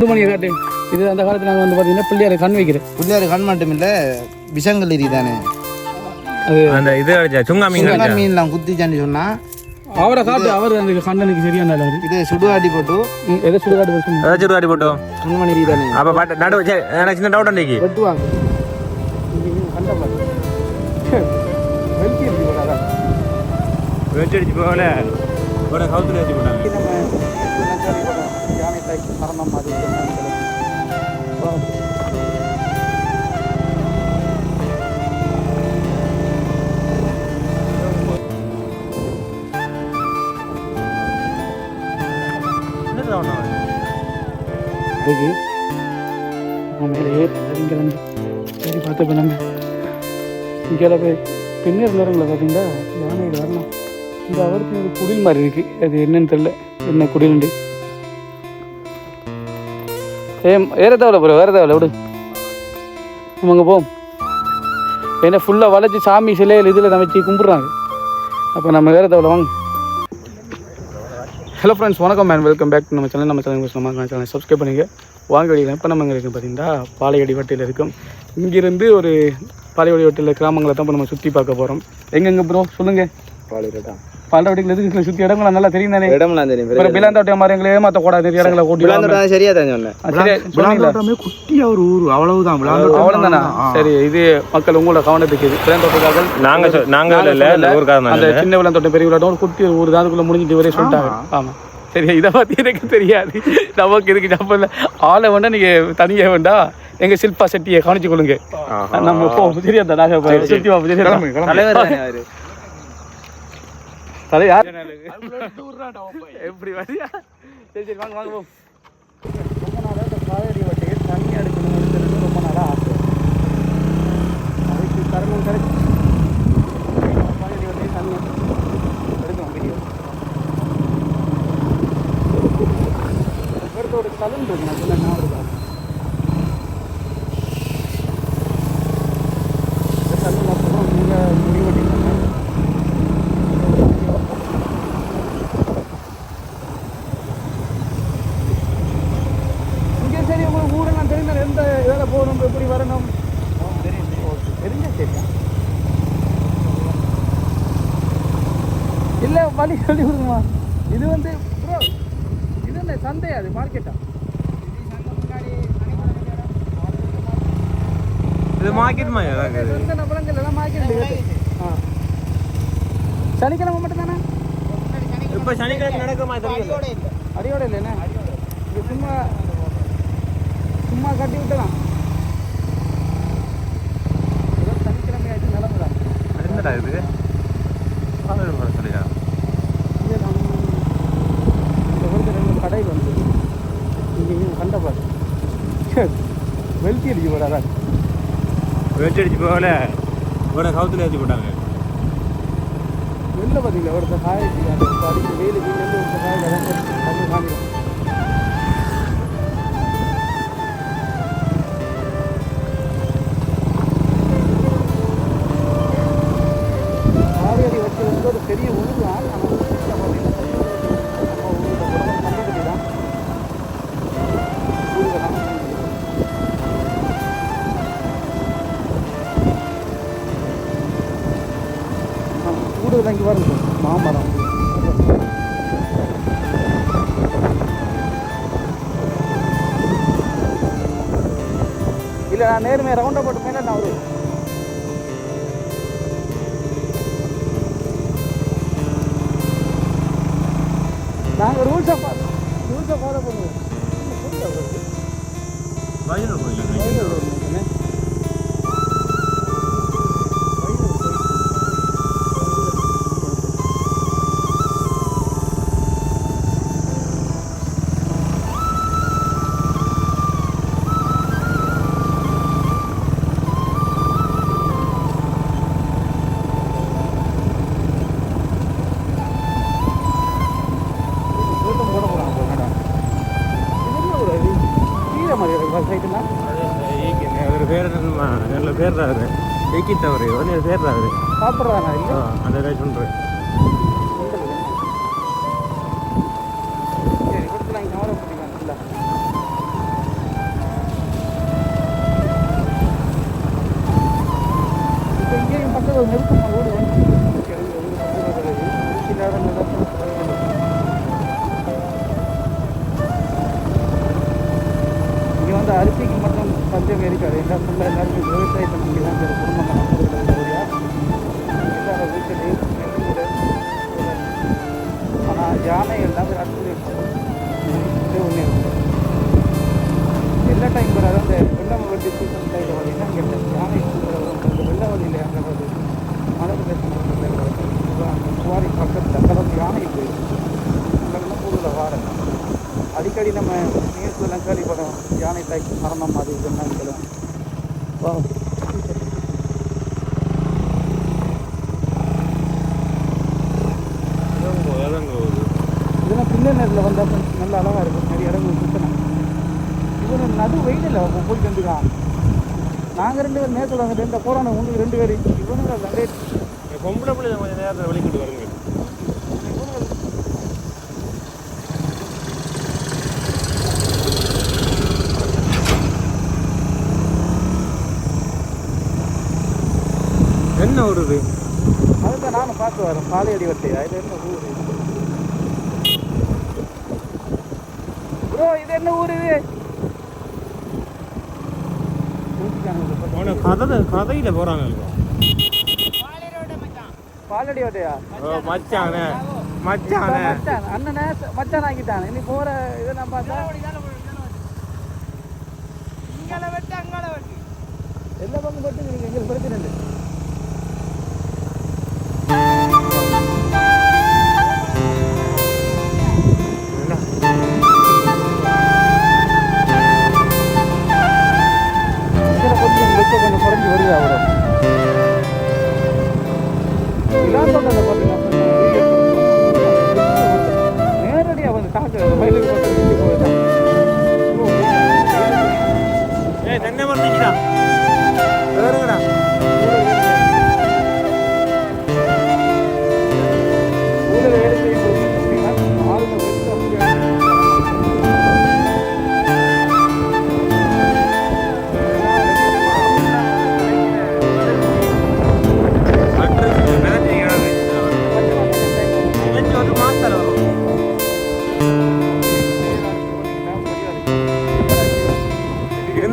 காட்டு இது அந்த காலத்தில் நாங்கள் வந்து பார்த்தீங்கன்னா பிள்ளையார் கண் வைக்கிறேன் பிள்ளையார் கண் மட்டும் இல்ல விஷங்கள் தானே அது அந்த இது அடிச்சா சுங்கா மீன் அடிச்சா? மீன்லாம் குத்திச்சான்னு சொன்னா அவரை காட்டு அவர் அந்த கண்ணனுக்கு சரியான அவரு இது சுடுகாட்டி போட்டு எதை சுடுகாடு வச்சு ஏதாச்சும் ஒரு அடி போட்டோம் கண்மணி தானே அப்ப பாட்டு நடு சரி, எனக்கு சின்ன டவுட் அன்னைக்கு. வெட்டுவாங்க. வெச்சு அடிச்சு போகல. ஒரு கவுத்துல வச்சு போட்டாங்க. அதுக்கு அவன் மேலே இங்கே வந்து சரி பார்த்து இப்போ நம்ம இங்கே போய் பின்னர் நேரங்களில் பார்த்தீங்கன்னா யானை வரணும் இந்த அவருக்கு ஒரு குடில் மாதிரி இருக்கு அது என்னன்னு தெரியல. என்ன குடிலுண்டு? ஏ ஏற தேவையில்ல ப்ரோ வேற தேவையில்ல விடு. நம்ம அங்கே போம் ஏன்னா ஃபுல்லாக வளைச்சி சாமி சிலையில் இதில் தான் வச்சு கும்பிட்றாங்க. அப்போ நம்ம வேற தேவையில்ல வாங்க. ஹலோ ஃப்ரெண்ட்ஸ் வணக்கம் மேன் வெல்கம் பேக் நம்ம சேனல் நம்ம சேனல் நம்ம சேனல் சப்ஸ்கிரைப் பண்ணிங்க வாங்க வழியில் இப்போ நம்ம எங்கே இருக்குது பார்த்தீங்கன்னா பாலையடி வட்டியில் இருக்கும். இங்கிருந்து ஒரு பாலையடி வட்டியில் கிராமங்களை தான் இப்போ நம்ம சுற்றி பார்க்க போகிறோம் எங்கெங்க ப்ரோ சொல்லுங்கள் பாலைவட்டியில் எதுக்கு சுற்றி நல்லா தெரியும் தானே இடம்லாம் தெரியும் அப்புறம் பிலாந்தோட்டம் மாதிரி எங்களை ஏமாற்ற கூடாது நிறைய இடங்களை கூட்டி விளாந்தோட்டம் சரியா தான் சொன்னேன் சரி சொன்னீங்களா. குட்டியா ஒரு ஊர் அவ்வளவுதான் அவ்வளோதானா சரி இது மக்கள் உங்களோட கவனத்துக்கு இது. பிலாந்தோட்டக்காரர்கள் நாங்க சொ- நாங்க இல்ல இந்த ஊருக்காரன் அந்த தான் சின்ன விளாந்தோட்டம் பெரிய விளாட்டம் ஒரு குட்டி ஊர் தான். அதுக்குள்ள முடிஞ்சிட்டு வரையும் சொல்லிட்டாங்க ஆமா. சரி இதை பத்தி எனக்கு தெரியாது. நமக்கு இதுக்கு ஜப்பல்ல ஆளை வேண்டாம் நீங்க தனியா வேண்டாம் எங்க சில்பா செட்டியை கவனிச்சு கொள்ளுங்க நம்ம போ தெரியாதா நாங்க இப்ப சுத்தி பார்ப்போம் தெரியாதா தலைவர் தானே அவரு தலை யார்? எப்படி வரியா? சரி சரி வாங்க வாங்க ரொம்ப நாளாக இந்த காவேரி வட்டையை தண்ணி எடுக்கணும்னு ரொம்ப நாளாக ஆசை அதுக்கு தரணும் கிடைச்சி காவேரி வட்டையை தண்ணி எடுக்கணும் வீடியோ பேர்த்தோட கலன் இருக்கு நான் சொன்ன ஞாபகம் இருக்கா? இந்த கல்லு அப்புறம் நீங்க முடிவு பண்ணிக்கோங்க இங்கே சரி உங்களுக்கு ஊரெல்லாம் தெரியும் எந்த வேலை போகணும் எப்படி வரணும் தெரிஞ்ச சரியா வழி சொல்லி கொடுங்கம்மா. இது வந்து ப்ரோ இது என்ன சந்தை அது மார்க்கெட்டா இது மார்க்கெட் பழங்கள் மார்க்கெட் சனிக்கிழமை மட்டும் தானே? இப்ப சனிக்கிழமை நடக்குமா தெரியல. அடியோட இல்லைண்ணே இது சும்மா சும்மா கட்டி விட்டலாம் சனிக்கிழமை ஆச்சு நிலமுதான் என்னடா இது? சொல்லியா இங்கே நம்ம இந்த வந்து ரெண்டு கடையில் வந்து இங்கேயும் கண்டபாடு வெல்த்தி அடிக்க போறாரா வெச்சு அடிச்சு போகல. ஒரு கவுத்துல வச்சு போட்டாங்க. வெளில பார்த்தீங்களா ஒருத்தர் காய அடிக்க வெயிலுக்கு இங்கேருந்து ஒருத்தர் காய கண்டு காமிடும் காவேரி கூடுதல் இங்கே வருது மாமரம். இல்லை நான் நேர்மையாக ரவுண்டை போட்டு மேலே நான் வருவேன் நாங்கள் ரூல்ஸை ரூல்ஸை ஃபாலோ பண்ணுவோம். வயலூர் கோயில் மலை பிரதேசம் அந்த குவாரி பக்கத்தில் வந்து யானை போயிருக்கு அங்கெல்லாம் ஊரில் வாரம் அடிக்கடி நம்ம நியூஸ்லாம் கேள்விப்படும் யானை தாய் மரணம் அது இதுன்னு சொல்லுவோம் வா. இதெல்லாம் பிள்ளை நேரில் வந்தால் நல்ல அழகாக இருக்கும். நிறைய இடங்கள் சுற்றணும் இவன் நடு வெயிலில் போய் வந்துக்கான் நாங்கள் ரெண்டு பேரும் நேரத்தில் அங்கே ரெண்டு போகிறாங்க உங்களுக்கு ரெண்டு பேர். இவனுங்க இந்த பொம்பளை பிள்ளை கொஞ்சம் நேரத்தில் வெளிக்கிட்டு வருங்க. என்ன வருது அதுதான் நானும் பார்த்து வரேன் பாலையடி வட்டையா இது என்ன ஊர்? ப்ரோ இது என்ன ஊர் இது? அவனை கதை கதையில் போகிறாங்க பாலடி வட்டையா மச்சானே மச்சானே. மச்சான் அண்ணனை மச்சான் ஆக்கிட்டான் இனி போற இதை நான் பார்த்தா எல்லா பக்கம் பட்டு இருக்கு எங்களுக்கு பிரச்சனை இல்லை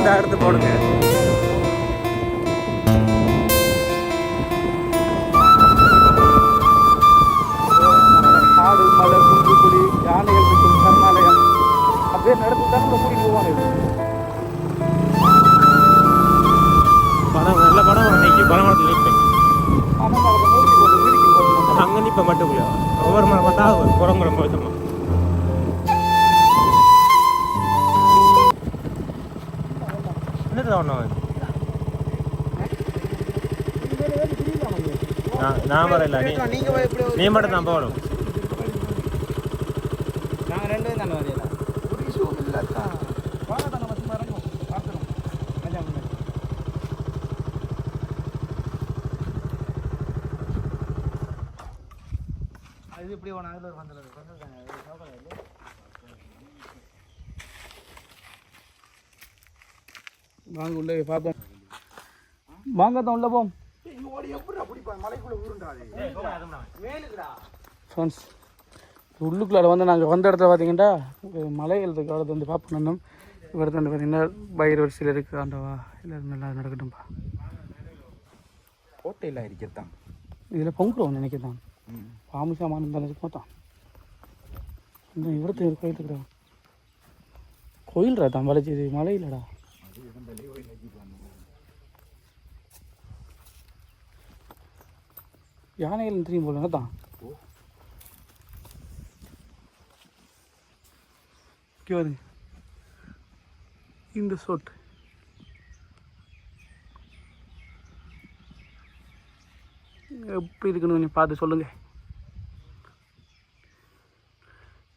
இருந்தா எடுத்து போடுங்க. காடு மலை குன்று குழி யானைகள் இருக்கும் சரணாலயம். அப்படியே நடந்து தான் கூட்டிட்டு போவாங்க. படம் நல்ல படம் வரும் இன்னைக்கு படம் வரது நிற்பேன் அங்கே நிற்ப மட்டும் ஒவ்வொரு மரம் பார்த்தா குரங்குறம் போய்த்தமா என்னது ஒன்றும் நான் வரல நீ மட்டும் தான் போகணும் நாங்க ரெண்டு பேரும் தானே வரையில ஒரு இஷ்யூவும் இல்லை தான் வாங்க நம்ம சும்மா. அது இப்படி அதுல ஒரு பந்தல் இருக்கு பந்தல் தானே அது சோக்கல இல்லை வாங்க உள்ளே பார்ப்போம். வாங்க தான் உள்ள போம் ஃப்ரெண்ட்ஸ் உள்ளுக்குள்ளார வந்து நாங்கள் வந்த இடத்துல பார்த்தீங்கன்னா மலைகள் இருக்கு. அதை வந்து பார்ப்போம். இவரது வந்து பார்த்தீங்கன்னா பயிர் வரிசையில் இருக்குது ஆண்டவா இல்லை நல்லா நடக்கட்டும்பா. கோட்டையில் இருக்கத்தான் இதில் பொங்குறோம் நினைக்கிறதான் பாம்பு சாமான் இருந்தாலும் பார்த்தோம் இந்த இவரத்து கோயில் இருக்கிறா கோயில்ரா தான் வளைச்சி இது மலை இல்லைடா யானைகள் தெரியும் போல தான் வருங்க இந்த சோட்டு. எப்படி இருக்குன்னு கொஞ்சம் பார்த்து சொல்லுங்கள்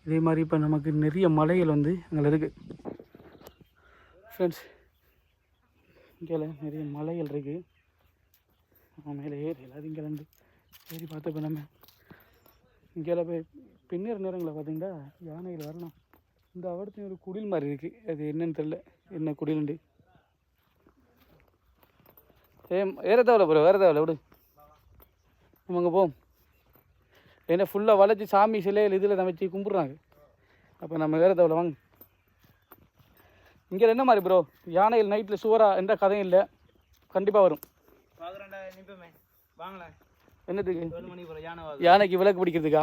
இதே மாதிரி இப்போ நமக்கு நிறைய மலைகள் வந்து அங்கே இருக்குது ஃப்ரெண்ட்ஸ் இங்கே நிறைய மலைகள் இருக்குது மேலே ஏறி எல்லாத்தையும் கிளம்பி ஏறி பார்த்தப்ப நம்ம இங்கே போய் பின்னர் நேரங்களில் பார்த்தீங்கன்னா யானைகள் வரணும். இந்த அவடத்தையும் ஒரு குடில் மாதிரி இருக்குது அது என்னன்னு தெரில என்ன குடிலுண்டு? ஏ ஏற தேவையில்ல ப்ரோ வேற தேவையில்ல விடு. நம்ம அங்கே போவோம். ஏன்னா ஃபுல்லாக வளைச்சி சாமி சிலையில் இதில் தான் கும்பிட்றாங்க. அப்போ நம்ம வேறு தேவையில்ல வாங்க. இங்கே என்ன மாதிரி ப்ரோ யானையில் நைட்டில் சுவரா எந்த கதையும் இல்லை. கண்டிப்பாக வரும். என்னத்துக்கு யானை யானைக்கு விளக்கு பிடிக்கிறதுக்கா?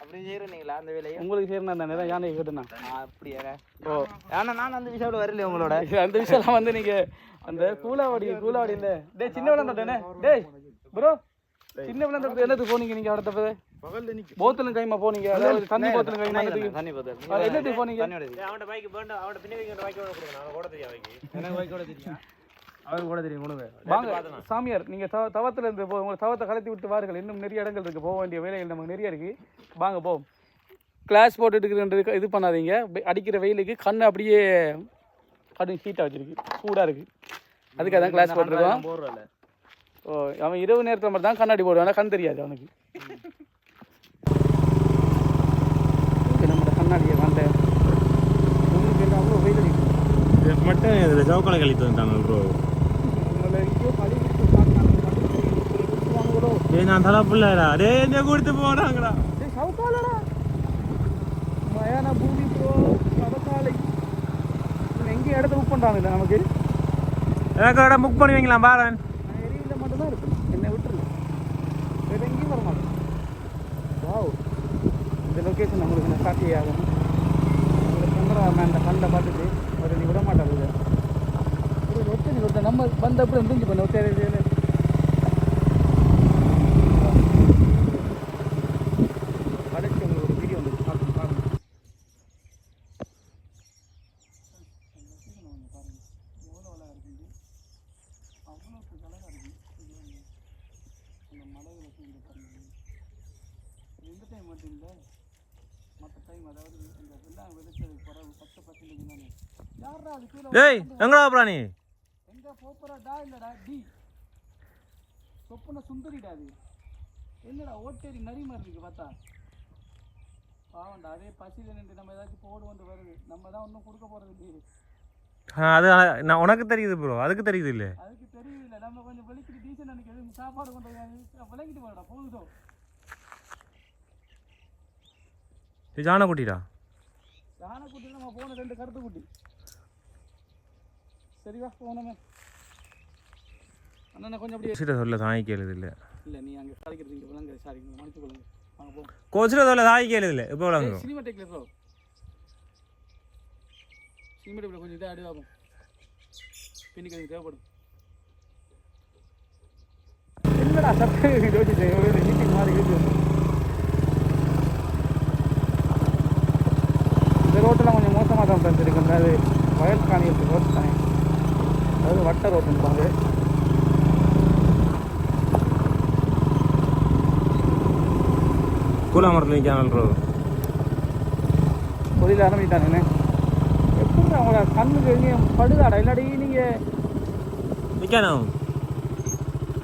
அப்படி செய்கிறீங்களா அந்த வேலையை? உங்களுக்கு சேர்ந்தா தானே தான் யானையை கேட்டுனா? அப்படியா? ஓ ஏன்னா நான் அந்த விஷயம் வரல உங்களோட. அந்த விஷயம்லாம் வந்து நீங்கள் அந்த கூலாவடி கூலாவடி இல்லை. டேய் சின்ன விளந்தானே டேய் ப்ரோ சின்ன விளந்தது என்னது போனீங்க நீங்கள் அடுத்த போத்தலும் கைமா போனீங்க அதாவது தண்ணி போத்தலும் கைமா என்னதுக்கு தண்ணி பார்த்தா அது என்னத்துக்கு போனீங்க அவன்கிட்ட பைக் வேண்டாம் அவன்கிட்ட பின்னாடி பைக் வேணும் கொடுங்க. நான் ஓட தெரியும் வைக்கி எனக்கு பைக் கூட தெரியும். அவருக்கு கூட தெரியும் உணவு வாங்க சாமியார் நீங்க தவ தவத்துல இருந்து போ உங்க தவத்தை கலத்தி விட்டு வாருங்கள். இன்னும் நிறைய இடங்கள் இருக்கு. போக வேண்டிய வேலைகள் நமக்கு நிறைய இருக்கு. வாங்க போவோம் கிளாஸ் போட்டுட்டு இது பண்ணாதீங்க. அடிக்கிற வெயிலுக்கு கண் அப்படியே கடும் ஹீட்டாக வச்சிருக்கு. சூடாக இருக்கு. அதுக்காக தான் கிளாஸ் போட்டிருக்கோம். ஓ அவன் இரவு நேரத்தில் மட்டும் தான் கண்ணாடி போடுவான். கண் தெரியாது அவனுக்கு. இங்க நம்ம கண்ணாடியை வந்த உங்களுக்கு என்ன அவ்வளோ வெயில் அடிக்கும் மட்டும் இதில் சவுக்கால கழித்து வந்துட்டாங்க ப்ரோ ஏய் நான் தலை பிள்ளைடா. டே என்ன கொடுத்து போனாங்கடா சவுக்காலடா. மயான பூமி ப்ரோ சவக்காலை. எங்கேயும் இடத்த புக் பண்ணுறாங்க நமக்கு? எனக்கு இடம் புக் பண்ணுவீங்களா? பாரன். நான் எரியில மட்டும்தான் இருக்கு என்னை விட்டுருங்க வேற எங்கேயும் வர மாட்டேன் வாவ் இந்த லொக்கேஷன் நம்மளுக்கு நான் காட்டி ஆகும் உங்களுக்கு சந்திரன் அந்த கண்டை பார்த்துட்டு ஒரு நீ விட மாட்டாரு ஒரு ஒத்தனி ஒருத்தர் நம்ம வந்த அப்புறம் பண்ண ஒத்தே கடைசி உங்களுக்கு ஒரு வீடியோ வந்து பார்த்து பாருங்க எவ்வளோ அழகாக இருக்குது அவ்வளோ அழகாக இருக்குது இந்த மலைகளை தூங்கி பாருங்க எந்த டைம் மட்டும் இல்லை மற்ற டைம் அதாவது இந்த வெள்ளம் வெளுத்தது பிறகு பத்து பர்சன்டேஜ் தானே யாரா அது கீழே டேய் எங்கடா பிராணி எங்க போப்பறா? டா இல்லடா டி. சொப்பன சுந்தரிடா அது. என்னடா ஓட்டேரி நரி மாதிரி இருக்கு பார்த்தா. பாவம்டா அதே பசியில் நின்று நம்ம ஏதாச்சும் போடுவோம் வருது. நம்ம தான் ஒன்றும் கொடுக்க போறது இல்லையே. அது நான் உனக்கு தெரியுது ப்ரோ அதுக்கு தெரியுது இல்லை அதுக்கு தெரியல நம்ம கொஞ்சம் வெளிக்கிட்டு டீசல் அன்னைக்கு சாப்பாடு கொண்டு விளங்கிட்டு போடா போகுதோ ஜான குட்டிடா யானை குட்டி நம்ம போன ரெண்டு கருத்து குட்டி சரிவா போனோமே. அண்ணா கொஞ்சம் அப்படியே சொல்ல தாய் கேளுது இல்லை இல்லை நீ அங்கே சாதிக்கிறது இங்கே விளங்க சாரி மன்னிச்சு கொள்ளுங்க. வாங்க போ. கோச்சிட்ட சொல்ல தாய் கேளுது இல்லை இப்போ விளங்கும். சினிமா டேக்ல ப்ரோ சினிமா டேக்ல கொஞ்சம் இதாக அடிவாகும் பின்னுக்கு எனக்கு தேவைப்படும். என்னடா சத்து யோசிச்சேன் ஒரு மீட்டிங் மாதிரி இருக்குது இந்த ரோட்டெல்லாம் கொஞ்சம் மோசமாக தான் தந்துருக்கு அது வயல் காணிகள் ரோட்டு தானே அதாவது வட்ட ரோட்டுன்பாங்க கூலா மரத்தில் நிற்காமல் ப்ரோ தொழில் ஆரம்பிட்டானே எப்படி அவங்கள கண்ணுக்கு எங்கேயும் படுதாடா? இல்லாடி நீங்கள் நிற்கானோ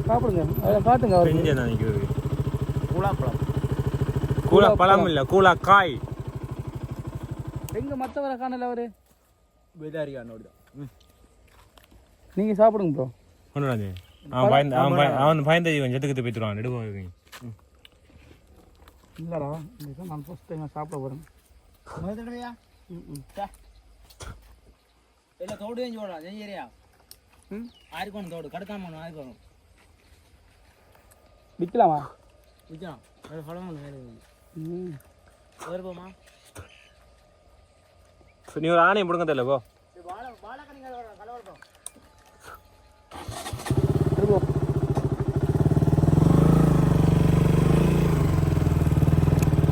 சாப்பிடுங்க. அதை காட்டுங்க அவருக்கு. பெஞ்சே தான் நிற்கிறது கூழாப்பழம். கூலா பழம் இல்லை கூலா காய் எங்க மற்றவரை காணல அவரு? பெதாரியா நோடு நீங்க சாப்பிடுங்க ப்ரோ ஒன்றுடாது அவன் பயந்து அவன் பய அவன் பயந்த இவன் செத்துக்கிட்டு போய்த்துருவான் நெடுவோம் இல்லடா இதுதான் நான் ஃபர்ஸ்ட் டைம் சாப்பிட போறேன். முதல் தடவையா? இல்லை தோடு செஞ்சு போடலாம் செஞ்சரியா ம்? ஆயிருக்கணும் தோடு கடுக்காம ஆயிருக்கணும் விற்கலாமா விற்கலாம் அது பழம் வேறு ம். வருவோமா நீ ஒரு ஆணையை பிடுங்க தெரியல போ.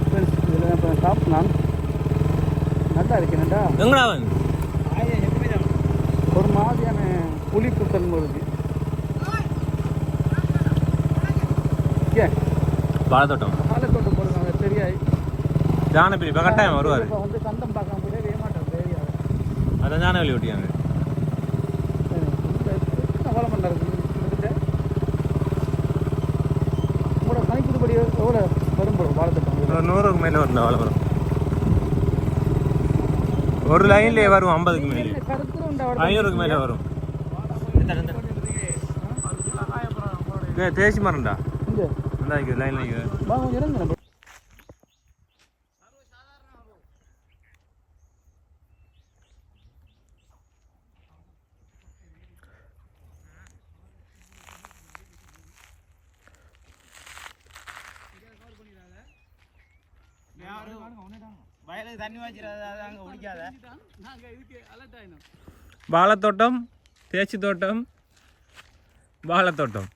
ஃப்ரெண்ட்ஸ் இதில் சாப்பிட்லாம் நல்லா இருக்கேன்டா எங்கடா ஒரு மாதிரியான புளிப்பு தன்மை இருக்கு வாழைத்தோட்டம் பாலக்கோட்டை போடுறாங்க தெரியாது. ஜான பிரி இப்போ கட்டாயம் வருவார். இப்போ வந்து கந்தம் பார்க்காம போய் வேமாட்டோம் ஏரியாவில் அதான் ஜான வெளி ஓட்டியாங்க எவ்வளோ மணி கணிப்புப்படி எவ்வளோ வரும் போடும் பாலத்திட்டம் ஒரு நூறுக்கு மேலே வரும் வாழைப்பழம் ஒரு லைன்லேயே வரும் ஐம்பதுக்கு மேலே ஐநூறுக்கு மேலே வரும். தேசி மரம்டா இந்த லைன் வயலுக்கு அங்கே குடிக்காத. வாழைத்தோட்டம் தேச்சி தோட்டம் வாழைத்தோட்டம்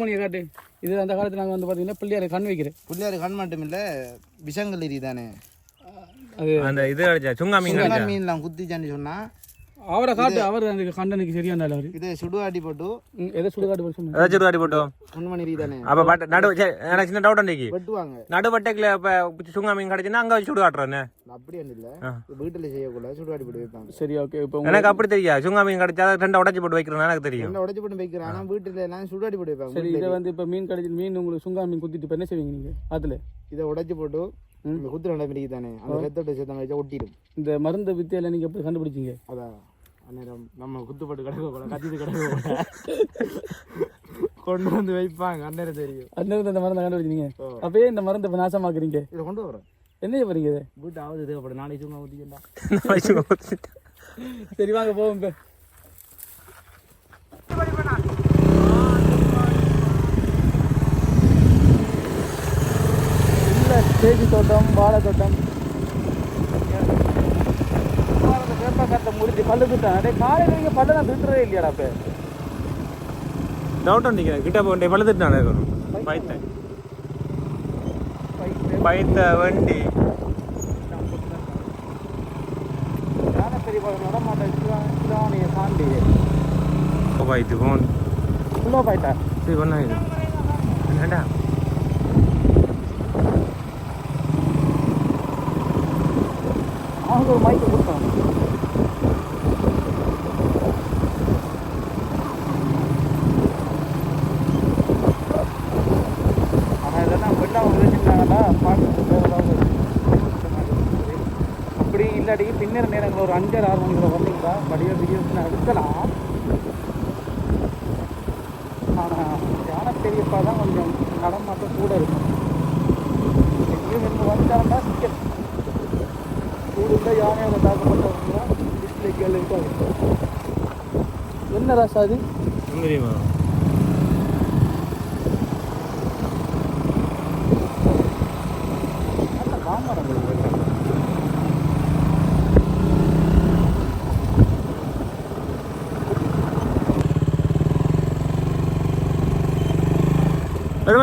மணியை காட்டு. இது அந்த காலத்தில் நாங்கள் வந்து பார்த்தீங்கன்னா பிள்ளையாரை கண் வைக்கிறேன். பிள்ளையார் கண் மட்டும் இல்லை விஷங்கள் தானே. அது அந்த இது அடிச்சா சுங்கா மீன் அடிச்சா? மீன்லாம் குத்திச்சான்னு சொன்னா அவரை காட்டு அவர் அந்த கண்டனுக்கு சரியான அவர். இது சுடுகாட்டி போட்டு. எதை சுடுகாட்டு ஏதாச்சும் ஒரு அடி போட்டோம் பொன்மணி தானே. அப்ப பட் நடு சரி, எனக்கு சின்ன டவுட் அன்றைக்கு வெட்டுவாங்க. நடு இப்ப சுங்கா மீன் கிடைச்சுன்னா அங்க வச்சு சுடு காட்டுறேன்னு அப்படி ஒன்றும் இல்லை. வீட்டில் செய்யக்கூடாது சுடுகாட்டி போட்டு வைப்பாங்க. சரி ஓகே இப்போ எனக்கு அப்படி தெரியா சுங்கா மீன் கிடைச்சா ரெண்டா உடச்சி போட்டு வைக்கிறேன்னு எனக்கு தெரியும். என்ன உடச்சி போட்டு வைக்கிறேன். ஆனால் வீட்டில் எல்லாம் சுடுகாட்டி போட்டு வைப்பாங்க. சரி இதை வந்து இப்போ மீன் கிடைச்சி மீன் உங்களுக்கு சுங்கா மீன் குத்திட்டு இப்போ என்ன செய்வீங்க நீங்கள் அதில் இதை உடைச்சி போட்டு இந்த குத்து ரெண்டா பிரிக்கு தானே. அந்த ரத்தத்தை சேர்த்தாங்க வச்சா ஒட்டிடும். இந்த மருந்து வித்தியில நீங்கள் எப்படி கண்டுபிடிச்சீங்க? அதான். அந்நேரம் நம்ம குத்துப்பட்டு கிடக்க கூட கத்திட்டு கிடக்க கூட கொண்டு வந்து வைப்பாங்க அந்நேரம் தெரியும். அந்த அந்த மருந்தை கண்டுபிடிச்சீங்க ஓ. அப்பயே இந்த மருந்தை இப்போ நாசமாக்குறீங்க. இதை கொண்டு வரேன் என்ன போறீங்க இதை? வீட்டு ஆகுது தேவைப்படும். நாளைக்கு சும்மா ஊற்றிக்கண்டா நாளைக்கு சுங்கா ஊத்திட்டு. சரி வாங்க போவோம் இப்போ தேசி தோட்டம் வாழை தோட்டம் முடிஞ்சு பல்லு திட்டம் அடே காலையில் நீங்கள் பல்லு நான் திட்டுறதே இல்லையாடா இப்போ டவுட் அன்றைக்கு கிட்ட போய் நான் இருக்கணும் பைத்த. பைத்த. வண்டி. பைத்து போன். உள்ளே போயிட்டா சரி பண்ணா இது என்னடா? அவனுக்கு ஒரு மைக்கு கொடுத்தான் ஆனால் இதெல்லாம் வெள்ளம் விளைச்சிட்டாங்கன்னா பார்க்க அப்படி இல்லாட்டி பின்னர் நேரங்கள் ஒரு அஞ்சரை ஆறு மணிக்குள்ள வந்தீங்களா படியாக வீடியோஸ் அடுக்கலாம். ஆனால் யானை பெரியப்பா தான் கொஞ்சம் நடமாட்டம் கூட இருக்கும். எங்கேயும் இருந்து வந்துட்டாங்கன்னா சிக்கல். இருந்தால் யானையோட தாக்கப்பட்டவங்க டிஸ்பிளே கேள்வி என்ன ராசா அது தெரியுமா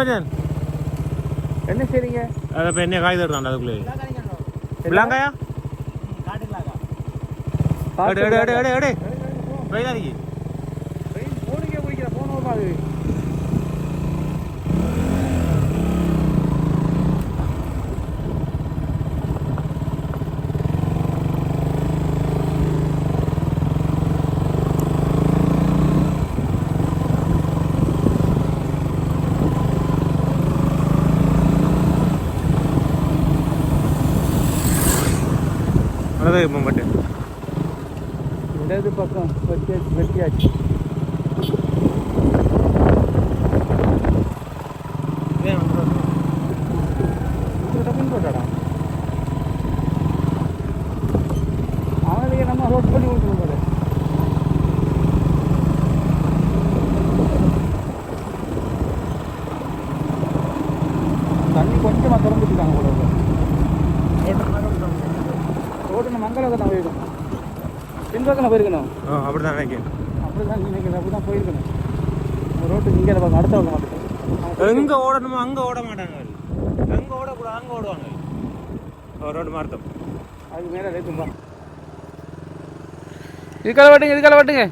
பெருமாஜன் என்ன செய்றீங்க? அதை இப்போ என்ன காய் தருறான் அதுக்குள்ளே விளாங்காயா எடு எடு எடு எடு எடு. போனுக்கே பிடிக்கிற போனோமா அது அதான் இப்போ பட்டு இடது பக்கம் வெட்டியாச்சு வெட்டியாச்சு இங்கிட்ட பின் போட்டாடா அவனுக்கு நம்ம ரோட் பண்ணி கொடுக்கணும் போல தண்ணி கொஞ்சமாக திறந்துட்டுருக்காங்க போல உள்ள. ரோட்டு நம்ம மங்களத்தை தான் போயிருக்கணும் பின்பக்கம் போயிருக்கணும். ஆ அப்படி தான் நினைக்கிறேன் அப்படி தான் நீங்கள் அப்படி தான் போயிருக்கணும் ரோட்டு இங்கே பக்கம் அடுத்த பக்கம் மாட்டேன் எங்க ஓடணுமோ அங்க ஓட மாட்டாங்க எங்க ஓடக்கூடாது அங்க ஓடுவாங்க ரோடு மார்த்தம் அதுக்கு மேலே ரேட்டும்பா இதுக்கால வாட்டுங்க இதுக்கால வாட்டுங்க.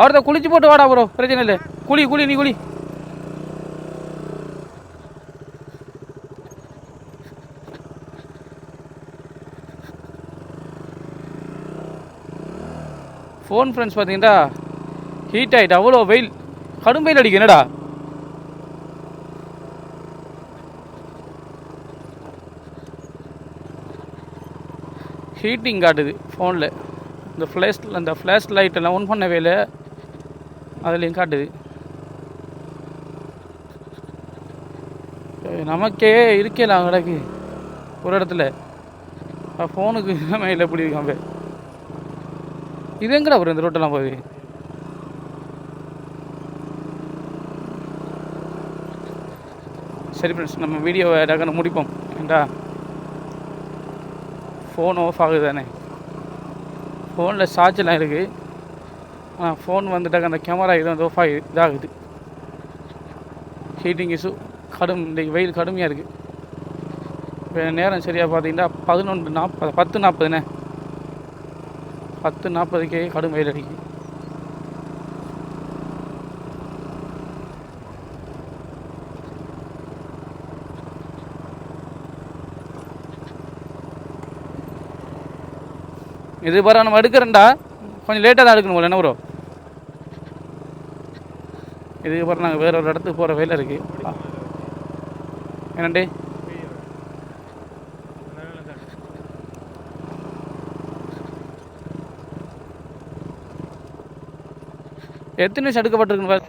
அவர்தான் குளிச்சு போட்டு வாடா ப்ரோ பிரச்சனை இல்லை. குளி குளி நீ குளி. ஃபோன் ஃப்ரெண்ட்ஸ் பார்த்தீங்கன்னா ஹீட் ஆகிட்டு அவ்வளோ வெயில். கடும் வெயில் அடிக்கும் என்னடா? ஹீட்டிங் காட்டுது ஃபோனில் இந்த ஃப்ளாஷ் அந்த ஃப்ளாஷ் லைட்டெல்லாம் ஒன் பண்ணவே இல்லை. அதுலேயும் காட்டுது. நமக்கே இருக்கலாம் கிடக்கு ஒரு இடத்துல. ஃபோனுக்கு இல்லை எப்படி இருக்கான் இது எங்கடா அப்புறம் இந்த ரோட்டெல்லாம் போகுது சரி ஃப்ரெண்ட்ஸ் நம்ம வீடியோவை டக்குன்னு முடிப்போம். ஏண்டா? ஃபோன் ஆஃப் ஆகுது தானே ஃபோனில் சார்ஜெலாம் இருக்குது ஆனால் ஃபோன் வந்துட்டாக்க அந்த கேமரா இது வந்து ஆஃப் ஆகி இதாகுது. ஹீட்டிங் இஷ்யூ கடும் இன்றைக்கு வெயில் கடுமையாக இருக்குது இப்போ நேரம் சரியாக பார்த்தீங்கன்னா பதினொன்று நாற்பது பத்து நாற்பதுண்ணே பத்து நாற்பதுக்கே கடும் வெயில் அடிக்கும் இது பாரு நம்ம எடுக்கிறேன்டா. கொஞ்சம் லேட்டாக தான் எடுக்கணும் போல என்ன ப்ரோ இதுக்கு அப்புறம் நாங்கள் வேற ஒரு இடத்துக்கு போகிற வேலை இருக்குது என்னண்டே? எத்தனை நிமிஷம் எடுக்கப்பட்டிருக்குன்னு பாரு.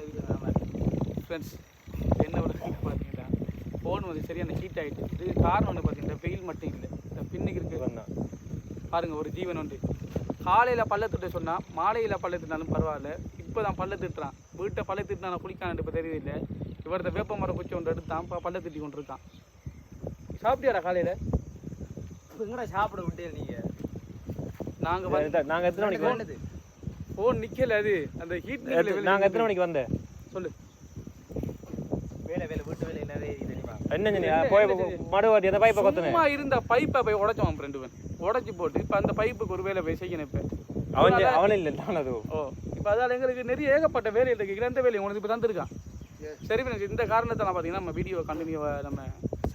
ஃப்ரெண்ட்ஸ் என்ன ஒரு ஹீட் பார்த்தீங்கன்னா ஃபோன் வந்து சரியான ஹீட் ஆகிட்டு இதுக்கு காரணம் வந்து பார்த்தீங்கன்னா வெயில் மட்டும் இல்லை. இந்த பின்னுக்கு இருக்கு. வந்தான் பாருங்க ஒரு ஜீவன் உண்டு. காலையில் பல்ல திட்ட சொன்னால் மாலையில் பல்ல திட்டினாலும் பரவாயில்ல. இப்போ தான் பல்ல திட்டுறான். வீட்டை பல்ல திட்டினா குளிக்கான்னு இப்போ தெரியல இவரது வேப்ப மரம் குச்சி ஒன்று எடுத்தான் இப்போ பல்ல திட்டி கொண்டு இருக்கான் சாப்பிட்டியாடா காலையில்? எங்கடா சாப்பிட விட்டே நீங்க? நாங்கள் வந்து நாங்க எத்தனை மணிக்கு? ஃபோன் நிற்கல அது. அந்த ஹீட் நாங்க எத்தனை மணிக்கு வந்தேன் சொல்லு. வேலை வேலை வீட்டு வேலை தெரியுமா? என்ன போய் மடுவாதி அந்த பைப்பை சும்மா இருந்த பைப்பை போய் உடைச்சோம் ஃப்ரெண்டு உடைச்சி போட்டு இப்போ அந்த பைப்புக்கு ஒரு வேலை போய் செய்யணும் இப்போ. அவன் அவன் இல்லை நான் அது ஓ இப்போ அதால் எங்களுக்கு நிறைய ஏகப்பட்ட வேலையில் இருக்குது எந்த வேலையை உனக்கு இப்போ தந்துருக்கான். சரி ஃப்ரெண்ட்ஸ் இந்த காரணத்தால் பார்த்தீங்கன்னா நம்ம வீடியோ கண்டினியூவாக நம்ம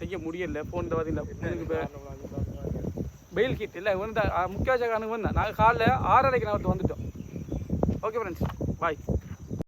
செய்ய முடியல. ஃபோன் பார்த்தீங்கன்னா வெயில் ஹீட் இல்லை வந்து முக்கிய காரணம் நாங்கள் காலைல ஆறரைக்கு நான் வந்துட்டோம். Okay friends bye